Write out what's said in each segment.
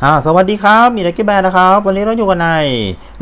อ่าสวัสดีครับ มีนักกีแบนนะครับ วันนี้เราอยู่กันใน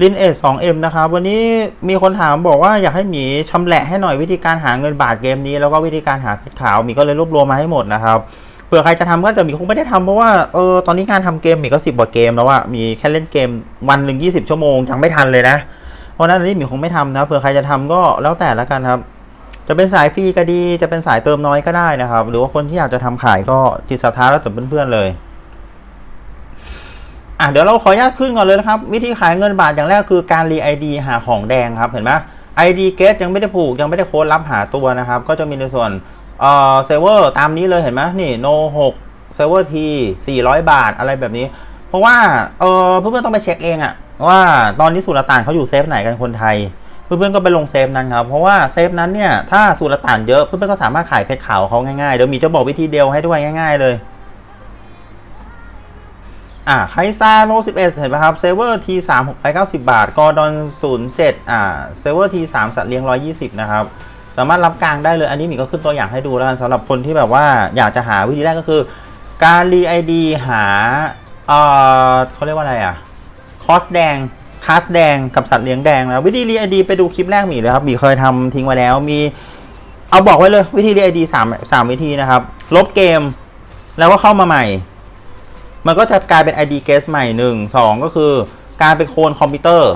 l i n เอส 2M นะครับ วันนี้มีคนถามบอกว่าอยากให้หมีชำแหละให้หน่อยวิธีการหาเงินบาทเกมนี้ แล้วก็วิธีการหาเพชรขาวหมีก็เลยรวบรวมมาให้หมดนะครับเผื่อใครจะทำก็จะหมีคงไม่ได้ทำเพราะว่าเออตอนนี้การทำเกมหมีก็สิบกว่าเกมแล้วอะมีแค่เล่นเกมวันหนึ่งยี่สิบชั่วโมงยังไม่ทันเลยนะ เพราะนั้นอันนี้หมีคงไม่ทำนะเผื่อใครจะทำก็แล้วแต่ละกันครับจะเป็นสายฟรีก็ดี จะเป็นสายเติมน้อยก็ได้นะครับ หรือว่าคนที่อยากจะทำขายก็จิตศรัทธาแล้วแต่เพื่อนๆเลย อะเดี๋ยวเราขออนุญาตขึ้นก่อนเลยนะครับ วิธีขายเงินบาทอย่างแรกคือการรี ID หาของแดงครับเห็นไหม ID get ยังไม่ได้ผูกยังไม่ได้โค้ดรับหาตัวนะครับ ก็จะมีในส่วนเอ่อเซเวอร์ตามนี้เลยเห็นไหมนี่ no 6 server t 400 บาทอะไรแบบนี้ เพราะว่าเออเพื่อนๆต้องไปเช็คเองอะว่าตอนนี้สุลต่านเขาอยู่เซฟไหนกันคนไทย เพื่อนๆก็ไปลงเซฟนั้นครับ เพราะว่าเซฟนั้นเนี่ยถ้าสุลต่านเยอะเพื่อนๆก็สามารถขายเพชรขาวเขาง่ายๆเดี๋ยวมีจะบอกวิธีเดียวให้ด้วยง่าย ๆ เลย อ่าไคซ่าโล11 เห็นไหมครับเซเวอร์ที3 6ไป90บาท กอดอน07อ่าเซเวอร์ที3สัตว์เลี้ยง120นะครับ สามารถรับกลางได้เลย อันนี้มีก็ขึ้นตัวอย่างให้ดูแล้วกันสำหรับคนที่แบบว่าอยากจะหาวิธีแรกก็คือ การรีไอดีหาเอ่อเขาเรียกว่าอะไรอะ คอสแดงคาสแดงกับสัตว์เลี้ยงแดงนะวิธีรีไอดีไปดูคลิปแรกหมีเลยครับหมีเคยทำทิ้งไว้แล้วมีเอาบอกไว้เลยวิธีรีไอดีสามสามวิธีนะครับ ลบเกม แล้วก็เข้ามาใหม่ มันก็จะกลายเป็น ID guest ใหม่หนึ่งสองก็คือการไปโคลนคอมพิวเตอร์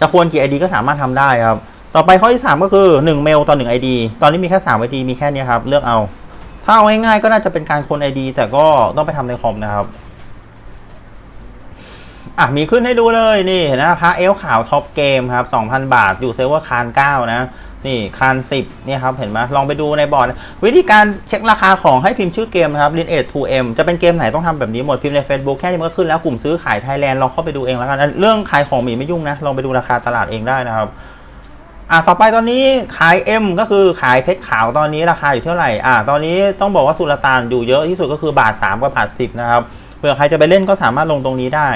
จะโคลนกี่ ID ก็สามารถทำได้ครับ ต่อไปข้อที่ 3 ก็คือ 1 เมลต่อ 1 ID ตอนนี้มีแค่3 ID มีแค่นี้ครับ เลือกเอา ถ้าเอาง่ายๆก็น่าจะเป็นการโคลน ID แต่ก็ต้องไปทำในคอมนะครับอะมีขึ้นให้ดูเลยนี่เห็นนะพระเอลขาวท็อปเกมครับ 2,000 บาทอยู่เซิร์ฟเวอร์คาน9นะ นี่คาน10เนี่ยครับเห็นไหมลองไปดูในบอร์ดวิธีการเช็คราคาของให้พิมพ์ชื่อเกมนะครับ l i n 8 2M จะเป็นเกมไหนต้องทำแบบนี้หมดพิมพ์ใน Facebook แค่นี้มันก็ขึ้นแล้วกลุ่มซื้อขายไทยแลนด์ลองเข้าไปดูเองแล้วกัน เรื่องขายของหมีไม่ยุ่งนะ ลองไปดูราคาตลาดเองได้นะครับอะต่อไปตอนนี้ขาย M ก็คือขายเพชรขาวตอนนี้ราคาอยู่เท่าไหร่อะตอนนี้ต้องบอกว่าสุลต่านอยู่เยอะที่สุดก็คือบาท 3กับบาท10นะครับเผื่อใครจะไปเล่นก็สามารถลงตรงนี้ได้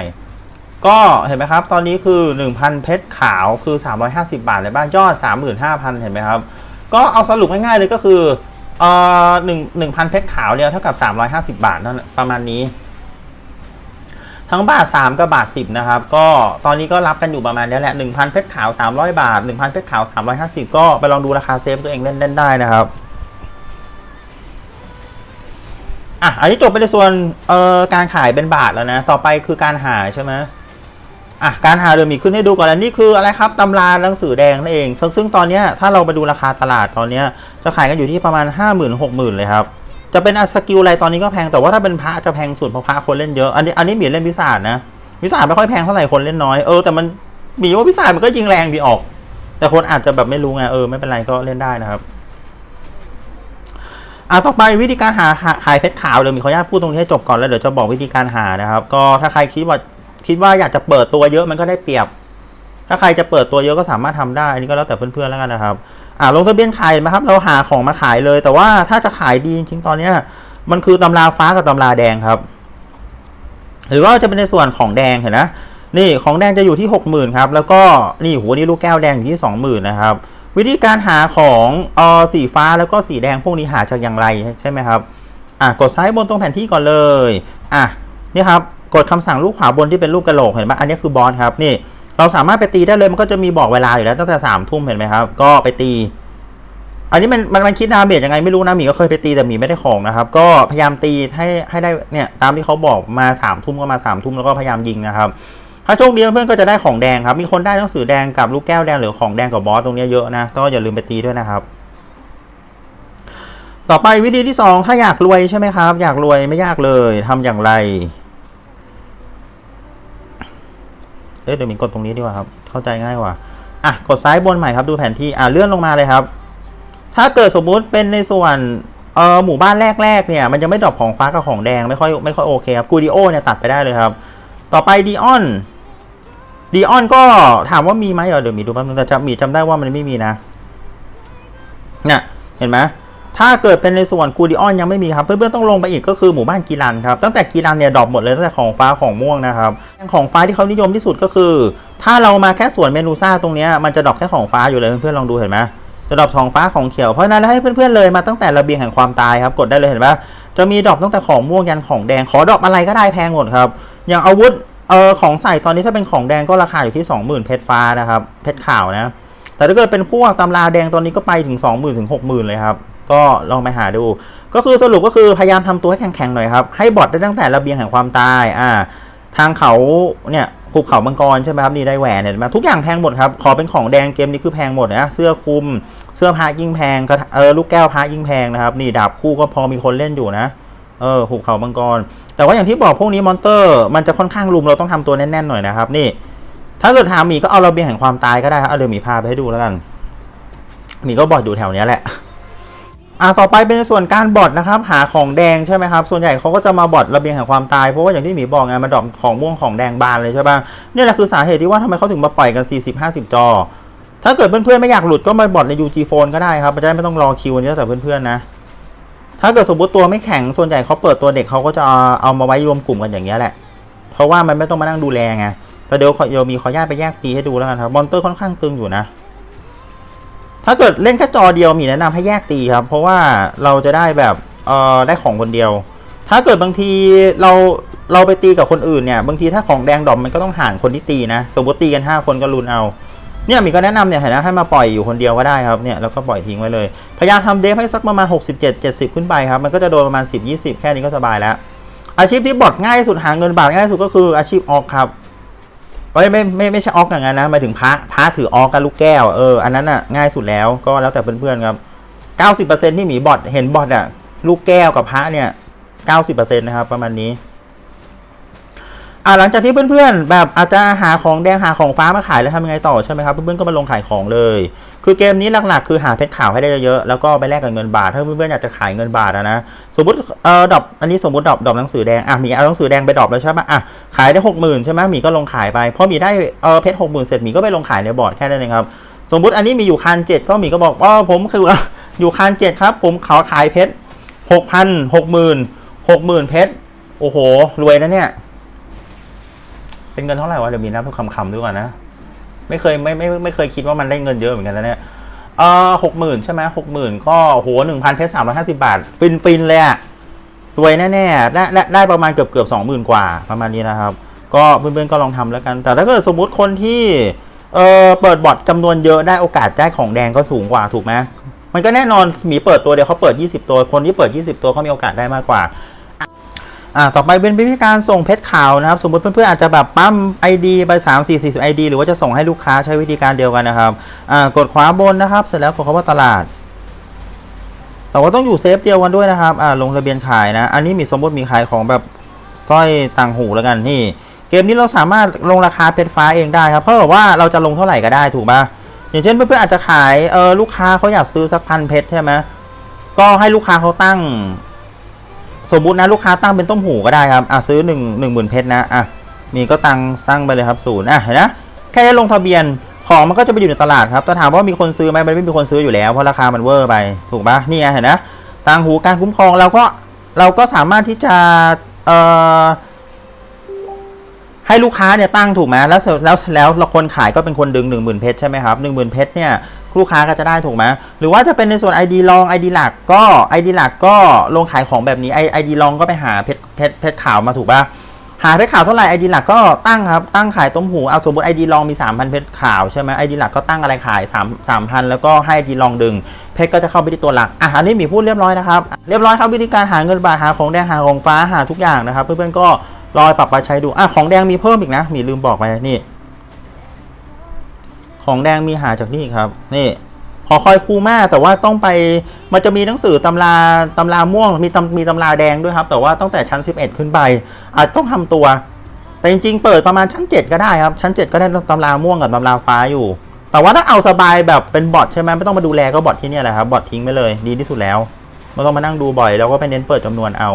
ก็เห็นไหมครับ ตอนนี้คือ 1,000 เพชรขาวคือ 350 บาทเลยบ้างยอด 35,000 เห็นไหมครับ ก็เอาสรุปง่ายๆเลยก็คือเอ่อหนึ่งหนึ่งพันเพชรขาวเนี่ยเท่ากับ 350 บาทนั่นประมาณนี้ ทั้งบาท 3 กับบาท 10 นะครับ ก็ตอนนี้ก็รับกันอยู่ประมาณนี้แหละ 1,000 เพชรขาว 300 บาท 1,000 เพชรขาว 350 ก็ไปลองดูราคาเซฟตัวเองเล่นเล่นได้นะครับอะอันนี้จบไปในส่วนเอ่อการขายเป็นบาทแล้วนะ ต่อไปคือการหาใช่ไหม อะการหาเรือมีขึ้นให้ดูก่อนแล้วนี่คืออะไรครับตำราหนังสือแดงนั่นเองซึ่งซึ่งตอนนี้ถ้าเราไปดูราคาตลาดตอนนี้จะขายกันอยู่ที่ประมาณ 5 0 0 0 0 6 0 0 0เลยครับจะเป็นอัสกิลอะไรตอนนี้ก็แพงแต่ว่าถ้าเป็นพระจะแพงสุดเพราะพระคนเล่นเยอะอันนี้อันนี้หมีเล่นวิสาดนะวิสาดไม่ค่อยแพงเท่าไหร่คนเล่นน้อยเออแต่มันหมีว่าวิสาดมันก็ยิงแรงดีออก แต่คนอาจจะแบบไม่รู้ไงเออไม่เป็นไรก็เล่นได้นะครับอะต่อไปวิธีการหาหาขายเพชรขาวเดี๋ยวมีขออนุญาตพูดตรงนี้ให้จบก่อนแล้วเดี๋ยวจะบอกวิธีการหานะครับ ก็ถ้าใครคิดว่า คิดว่าอยากจะเปิดตัวเยอะมันก็ได้เปรียบ ถ้าใครจะเปิดตัวเยอะก็สามารถทำได้ อันนี้ก็แล้วแต่เพื่อนๆแล้วกันนะครับอ่าลงทะเบียนขายนไหมครับ เราหาของมาขายเลย แต่ว่าถ้าจะขายดีจริงๆตอนเนี้ยมันคือตำราฟ้ากับตำราแดงครับ หรือว่าจะเป็นในส่วนของแดงเห็นนะนี่ของแดงจะอยู่ที่ 60,000ครับแล้วก็นี่หัวนี่ลูกแก้วแดงอยู่ที่ 20,000นะครับวิธีการหาของเออสีฟ้าแล้วก็สีแดงพวกนี้หาจากอย่างไรใช่ไหมครับอะกดซ้ายบนตรงแผนที่ก่อนเลยอะนี่ครับ กดคำสั่งลูกขวาบนที่เป็นรูปกระโหลกเห็นไหมอันนี้คือบอสครับนี่เราสามารถไปตีได้เลยมันก็จะมีบอกเวลาอยู่แล้วตั้งแต่สามทุ่มเห็นไหมครับ ก็ไปตี อันนี้มันมันมันคิดดาเมจยังไงไม่รู้นะหมีก็เคยไปตีแต่หมีไม่ได้ของนะครับ ก็พยายามตีให้ให้ได้เนี่ยตามที่เขาบอกมาสามทุ่มก็มาสามทุ่มแล้วก็พยายามยิงนะครับ ถ้าโชคดีเพื่อนก็จะได้ของแดงครับ มีคนได้หนังสือแดงกับลูกแก้วแดงหรือของแดงกับบอสตรงนี้เยอะนะก็อย่าลืมไปตีด้วยนะครับต่อไปวิธีที่สองถ้าอยากรวยใช่ไหมครับ อยากรวยไม่ยากเลยทำอย่างไร เอ๊ะเดี๋ยวมินกดตรงนี้ดีกว่าครับ เข้าใจง่ายกว่า อะ กดซ้ายบนใหม่ครับ ดูแผนที่ อะ เลื่อนลงมาเลยครับ ถ้าเกิดสมมุติเป็นในส่วน เออหมู่บ้านแรกๆ เนี่ย มันจะไม่ดรอปของฟ้ากับของแดง ไม่ค่อย ไม่ค่อยโอเคครับ กูดิโอเนี่ยตัดไปได้เลยครับ ต่อไปดีออน ดีออนก็ถามว่ามีไหมเออเดี๋ยวมีดูแป๊บนึงแต่จำมีจำได้ว่ามันไม่มีนะ เนี่ย เห็นไหม ถ้าเกิดเป็นในส่วนกูดิออนยังไม่มีครับ เพื่อนๆต้องลงไปอีกก็คือหมู่บ้านกีรันครับ ตั้งแต่กีรันเนี่ยดรอปหมดเลยตั้งแต่ของฟ้าของม่วงนะครับของฟ้าที่เขานิยมที่สุดก็คือ ถ้าเรามาแค่ส่วนเมนูซ่าตรงนี้มันจะดรอปแค่ของฟ้าอยู่เลยเพื่อนๆลองดูเห็นไหมจะดรอปของฟ้าของเขียวเพราะฉะนั้นแล้วให้เพื่อนๆเลยมาตั้งแต่ระเบียงแห่งความตายครับกดได้เลยเห็นไหมจะมีดรอปตั้งแต่ของม่วงยันของแดงขอดรอปอะไรก็ได้แพงหมดครับอย่างอาวุธเออของใส่ตอนนี้ถ้าเป็นของแดงก็ราคาอยู่ที่ 20,000เพชรฟ้านะครับเพชรขาวนะแต่ถ้าเกิดเป็นพวกตำราแดงตอนนี้ก็ไปถึง 20,000ถึง60,000เลยครับ ก็ลองไปหาดู ก็คือสรุปก็คือพยายามทำตัวให้แข็งๆหน่อยครับให้บอทได้ตั้งแต่ระเบียงแห่งความตายอ่าทางเขาเนี่ยภูเขามังกรใช่ไหมครับนี่ได้แหวนเนี่ยมาทุกอย่างแพงหมดครับขอเป็นของแดงเกมนี้คือแพงหมดนะเสื้อคลุมเสื้อผ้ายิ่งแพงกระทะเออลูกแก้วพระยิ่งแพงนะครับนี่ดาบคู่ก็พอมีคนเล่นอยู่นะเออภูเขามังกร แต่ว่าอย่างที่บอกพวกนี้มอนเตอร์มันจะค่อนข้างลุมเราต้องทำตัวแน่นๆหน่อยนะครับนี่ ถ้าเกิดถามหมีก็เอาระเบียงแห่งความตายก็ได้ครับเอาเดี๋ยวหมีพาไปให้ดูแล้วกันหมีก็บอดอยู่แถวนี้แหละ อ่าต่อไปเป็นส่วนการบอดนะครับ หาของแดงใช่ไหมครับ ส่วนใหญ่เขาก็จะมาบอดระเบียงแห่งความตาย เพราะว่าอย่างที่หมีบอกไงมันดอปของม่วงของแดงบานเลยใช่ป่ะเนี่ยแหละคือสาเหตุที่ว่าทำไมเขาถึงมาปล่อยกัน 40-50 จอ ถ้าเกิดเพื่อนๆไม่อยากหลุดก็มาบอดใน UG Phone ก็ได้ครับจะได้ไม่ต้องรอคิวอันนี้แล้วแต่เพื่อนๆนะถ้าเกิดสมมติตัวไม่แข็งส่วนใหญ่เขาเปิดตัวเด็กเขาก็จะเอามาไว้รวมกลุ่มกันอย่างเงี้ยแหละ เพราะว่ามันไม่ต้องมานั่งดูแลไงแต่เดี๋ยวเดี๋ยวมีขออนุญาตไปแยกตีให้ดูแล้วกันครับมอนเตอร์ค่อนข้างตึงอยู่นะ ถ้าเกิดเล่นแค่จอเดียวมีแนะนำให้แยกตีครับ เพราะว่าเราจะได้แบบเอ่อได้ของคนเดียว ถ้าเกิดบางทีเราเราไปตีกับคนอื่นเนี่ยบางทีถ้าของแดงดอมมันก็ต้องห่างคนที่ตีนะ สมมติตีกันห้าคนก็ลุนเอาเนี่ยมีก็แนะนำเนี่ยเห็นนะให้มาปล่อยอยู่คนเดียวก็ได้ครับเนี่ยแล้วก็ปล่อยทิ้งไว้เลย พยายามทำเดฟให้สักประมาณ 67 70 ขึ้นไปครับ มันก็จะโดนประมาณ 10 20 แค่นี้ก็สบายแล้ว อาชีพที่บอดง่ายสุดหาเงินบาทง่ายสุดก็คืออาชีพออกครับ ไม่ไม่ไม่ไม่ใช่ออกอย่างนั้นนะหมายถึงพระพระถือออกกับลูกแก้วเอออันนั้นอะง่ายสุดแล้วก็แล้วแต่เพื่อนๆครับเก้าสิบเปอร์เซ็นที่หมีบอดเห็นบอดอะลูกแก้วกับพระเนี่ยเก้าสิบเปอร์เซ็นนะครับประมาณนี้อ่าหลังจากที่เพื่อนๆ แบบอาจจะหาของแดงหาของฟ้ามาขายแล้วทำยังไงต่อใช่ไหมครับเพื่อนๆก็มาลงขายของเลย คือเกมนี้หลักๆ คือหาเพชรขาวให้ได้เยอะๆ แล้วก็ไปแลกกับเงินบาท ถ้าเพื่อนๆอยากจะขายเงินบาทอะนะ สมมติเออดอปอันนี้สมมติดอปดอปหนังสือแดง อะมีเอาหนังสือแดงไปดอปแล้วใช่ไหมอะขายได้หกหมื่นใช่ไหมมีก็ลงขายไป พอมีได้เออเพชรหกหมื่นเสร็จมีก็ไปลงขายในบอร์ดแค่นั้นเองครับ สมมติอันนี้มีอยู่คันเจ็ดก็มีก็บอกว่าผมคืออยู่คันเจ็ดครับ ผมขอขายเพชรหกพันหกหมื่นหกหมื่นเพชร โอ้โห รวยนะเนี่ย เป็นเงินเท่าไหร่วะเดี๋ยวมีนับทุกคำๆด้วยก่อนนะ ไม่เคยไม่ไม่ไม่เคยคิดว่ามันได้เงินเยอะเหมือนกันนะเนี่ยเออหกหมื่นใช่ไหมหกหมื่นก็โหหนึ่งพันเพชรสามร้อยห้าสิบาท ฟินฟินเลยอะรวยแน่ๆได้ได้ได้ประมาณเกือบเกือบสองหมื่นกว่าประมาณนี้นะครับ ก็เพื่อนๆก็ลองทำแล้วกัน แต่ถ้าเกิดสมมุติคนที่เออเปิดบอทจำนวนเยอะได้โอกาสได้ของแดงก็สูงกว่าถูกไหมมันก็แน่นอนหมีเปิดตัวเดียวเขาเปิด 20 ตัว คนที่เปิด 20 ตัวเขามีโอกาสได้มากกว่า อ่าต่อไปเป็นวิธีการส่งเพชรขาวนะครับ สมมติเพื่อนๆอาจจะแบบปั๊ม ID ไป 3 4 40 ID หรือว่าจะส่งให้ลูกค้าใช้วิธีการเดียวกันนะครับอ่ากดขวาบนนะครับ เสร็จแล้วกดคำว่าตลาด แต่ว่าต้องอยู่เซฟเดียวกันด้วยนะครับอ่าลงทะเบียนขายนะ อันนี้มีสมมติมีขายของแบบก้อยต่างหูแล้วกันนี่เกมนี้เราสามารถลงราคาเพชรฟ้าเองได้ครับเพราะว่าเราจะลงเท่าไหร่ก็ได้ถูกป่ะอย่างเช่นเพื่อนๆอาจจะขายเออลูกค้าเขาอยากซื้อสักพันเพชรใช่ไหมก็ให้ลูกค้าเขาตั้ง สมมุตินะลูกค้าตั้งเป็นต้มหูก็ได้ครับอะซื้อหนึ่งหนึ่งหมื่นเพชรนะอะมีก็ตังตั้างไปเลยครับศูนย์อะเห็นนะแค่ได้ลงทะเบียนของมันก็จะไปอยู่ในตลาดครับแต่ถามว่ามีคนซื้อไหมมันไม่มีคนซื้ออยู่แล้วเพราะราคามันเวอร์ไปถูกปะนี่ไงเห็นนะตังหูการคุ้มครองเราก็เราก็สามารถที่จะเอ่อให้ลูกค้าเนี่ยตั้งถูกไหมแล้วแล้วแล้วเราคนขายก็เป็นคนดึงหนึ่งหมื่นเพชรใช่ไหมครับหนึ่งหมื่นเพชรเนี่ย ลูกค้าก็จะได้ถูกไหมหรือว่าจะเป็นในส่วน ID รอง ID หลักก็ ID หลักก็ลงขายของแบบนี้ ID รองก็ไปหาเพชรเพชรเพชรขาวมาถูกป่ะหาเพชรขาวเท่าไหร่ ID หลักก็ตั้งครับตั้งขายต้มหูเอาสมมติ ID รองมี 3,000 เพชรขาวใช่ไหม ID หลักก็ตั้งอะไรขาย 3 3,000 แล้วก็ให้ ID รองดึง เพชรก็จะเข้าไปที่ตัวหลักอะอันนี้มีพูดเรียบร้อยนะครับเรียบร้อยครับวิธีการหาเงินบาทหาของแดงหาของฟ้าหาทุกอย่างนะครับ เพื่อนๆก็รอปรับมาใช้ดูอะของแดงมีเพิ่มอีกนะมีลืมบอกไปนี่ ของแดงมีหาจากนี่ครับ นี่หอคอยคูมาแต่ว่าต้องไปมันจะมีหนังสือตำราตำราม่วงมีตำมีตำราแดงด้วยครับ แต่ว่าตั้งแต่ชั้น 11 ขึ้นไป อาจต้องทำตัว แต่จริงๆ เปิดประมาณชั้น 7 ก็ได้ครับ ชั้น 7 ก็ได้ตำราม่วงกับตำราฟ้าอยู่ แต่ว่าถ้าเอาสบายแบบเป็นบอทใช่ไหมไม่ต้องมาดูแลก็บอทที่นี่แหละครับบอททิ้งไปเลยดีที่สุดแล้วไม่ต้องมานั่งดูบ่อยแล้วก็ไปเน้นเปิดจำนวนเอา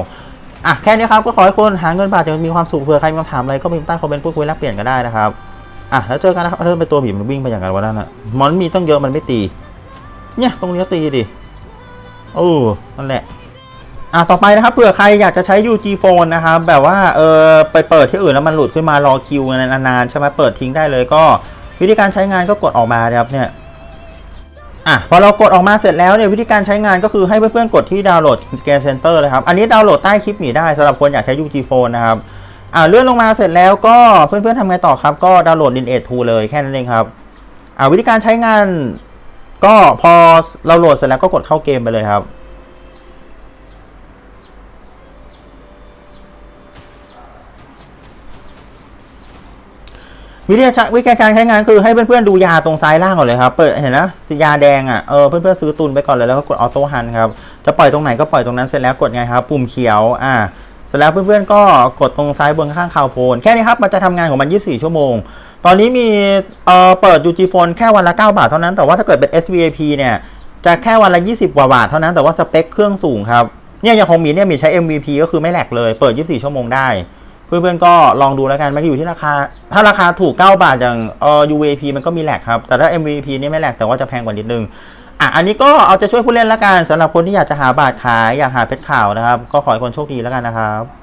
อะแค่นี้ครับก็ขอให้คนหาเงินบาทจะมีความสุขเผื่อใครมีคำถามอะไรก็พิมพ์ใต้คอมเมนต์พูดคุยแลกเปลี่ยนกันได้นะครับ อะแล้วเจอกันนะครับเริ่มไปตัวบีมันวิ่งไปอย่างไรวะนั่นอะมันมีต้องเยอะมันไม่ตี เนี่ยตรงนี้ตีดิโอ้นั่นแหละอะต่อไปนะครับเผื่อใครอยากจะใช้ UG Phone นะครับแบบว่าเออไปเปิดที่อื่นแล้วมันหลุดขึ้นมารอคิวนานๆใช่ไหมเปิดทิ้งได้เลยก็ วิธีการใช้งานก็กดออกมาครับเนี่ยอะพอเรากดออกมาเสร็จแล้วเนี่ยวิธีการใช้งานก็คือให้เพื่อนๆกดที่ดาวน์โหลด Game Center เลยครับอันนี้ดาวน์โหลดใต้คลิปหนีได้สำหรับคนอยากใช้ UG Phone นะครับ อ่าเลื่อนลงมาเสร็จแล้วก็เพื่อนๆทำไงต่อครับ ก็ดาวน์โหลด Lineage 2เลยแค่นั้นเองครับอ่าวิธีการใช้งานก็พอเราโหลดเสร็จแล้วก็กดเข้าเกมไปเลยครับวิธีการวิธีการใช้งานคือให้เพื่อนๆดูยาตรงซ้ายล่างก่อนเลยครับ เปิดเห็นนะสียาแดงอะเออเพื่อนๆซื้อตุนไปก่อนเลยแล้วก็กดออโต้ฮันครับ จะปล่อยตรงไหนก็ปล่อยตรงนั้นเสร็จแล้วกดไงครับ ปุ่มเขียวอ่า เสร็จแล้วเพื่อนๆก็กดตรงซ้ายบนข้างคาวโพนแค่นี้ครับมันจะทำงานของมัน 24 ชั่วโมง ตอนนี้มีเอ่อเปิด UG Phone แค่วันละ 9 บาทเท่านั้น แต่ว่าถ้าเกิดเป็น SVIP เนี่ยจะแค่วันละ 20 กว่าบาทเท่านั้นแต่ว่าสเปคเครื่องสูงครับเนี่ยอย่างของมีเนี่ยมีใช้ MVP ก็คือไม่แหลกเลยเปิด 24 ชั่วโมงได้ เพื่อนๆก็ลองดูแล้วกันมันอยู่ที่ราคา ถ้าราคาถูก 9 บาทอย่างเอ่อ UVP มันก็มีแหลกครับแต่ถ้า MVP นี่ไม่แหลกแต่ว่าจะแพงกว่านิดนึง อะอันนี้ก็เอาใจะช่วยผู้เล่นแล้วกันสำหรับคนที่อยากจะหาบาทขายอยากหาเพชรข่าวนะครับ ก็ขอให้คนโชคดีแล้วกันนะครับ